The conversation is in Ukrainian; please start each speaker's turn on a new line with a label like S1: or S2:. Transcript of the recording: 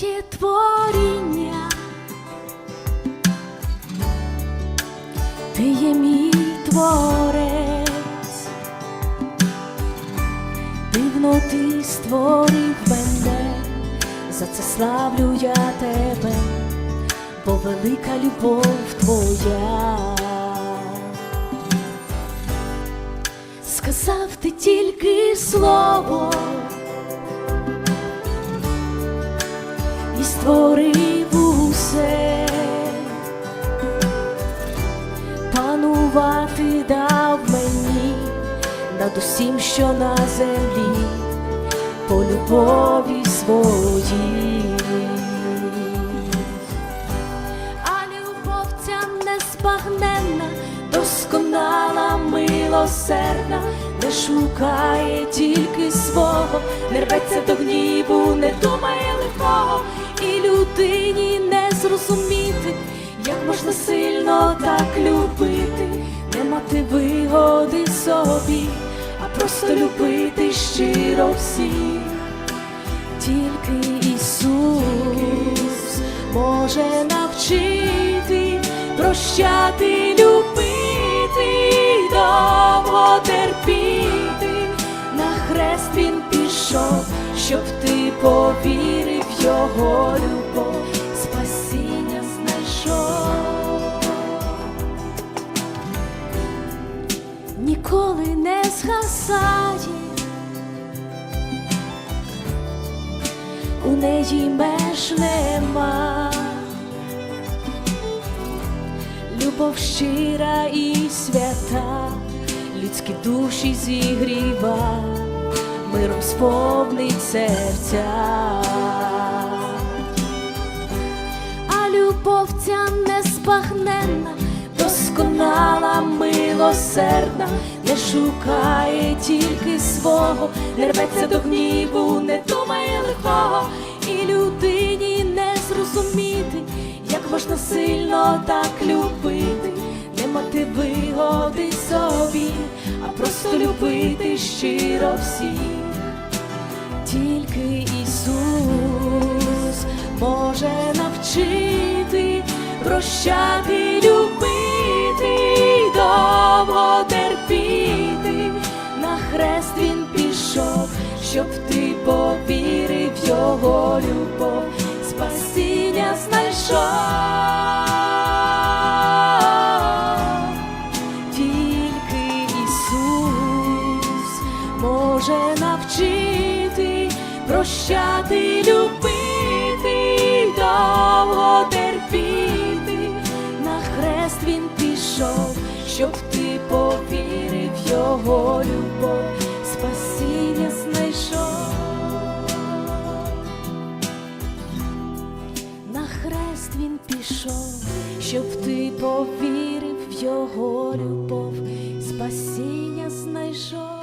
S1: твоє творіння, ти є мій творець, дивно ти створив мене, за це славлю я тебе, бо велика любов твоя. Сказав ти тільки слово створив усе, панувати дав мені над усім, що на землі, по любові своїй. А любов ця незбагненна, досконала, милосердна, не шукає тільки свого, не рветься до гніву, не думає лихого, можна сильно так любити, не мати вигоди собі, а просто любити щиро всіх. Тільки Ісус може навчити, прощати, любити, довго терпіти. На хрест він пішов, щоб ти повірив його любов, Ніколи не згасає. у неї меж нема. Любов щира і свята, людські душі зігріва, миром сповнить серця. Милосердна, не шукає тільки свого, не рветься до гніву, не думає лихого, і людині не зрозуміти, як можна сильно так любити, не мати вигоди собі, а просто любити щиро всіх. Тільки Ісус може навчити, прощати, хрест він пішов, щоб ти повірив його любов, спасіння знайшов. Тільки Ісус може навчити, прощати, любити, довго терпіти. На хрест він пішов, щоб ти повірив його любов, спасіння знайшов. На хрест він пішов, щоб ти повірив в його любов, спасіння знайшов.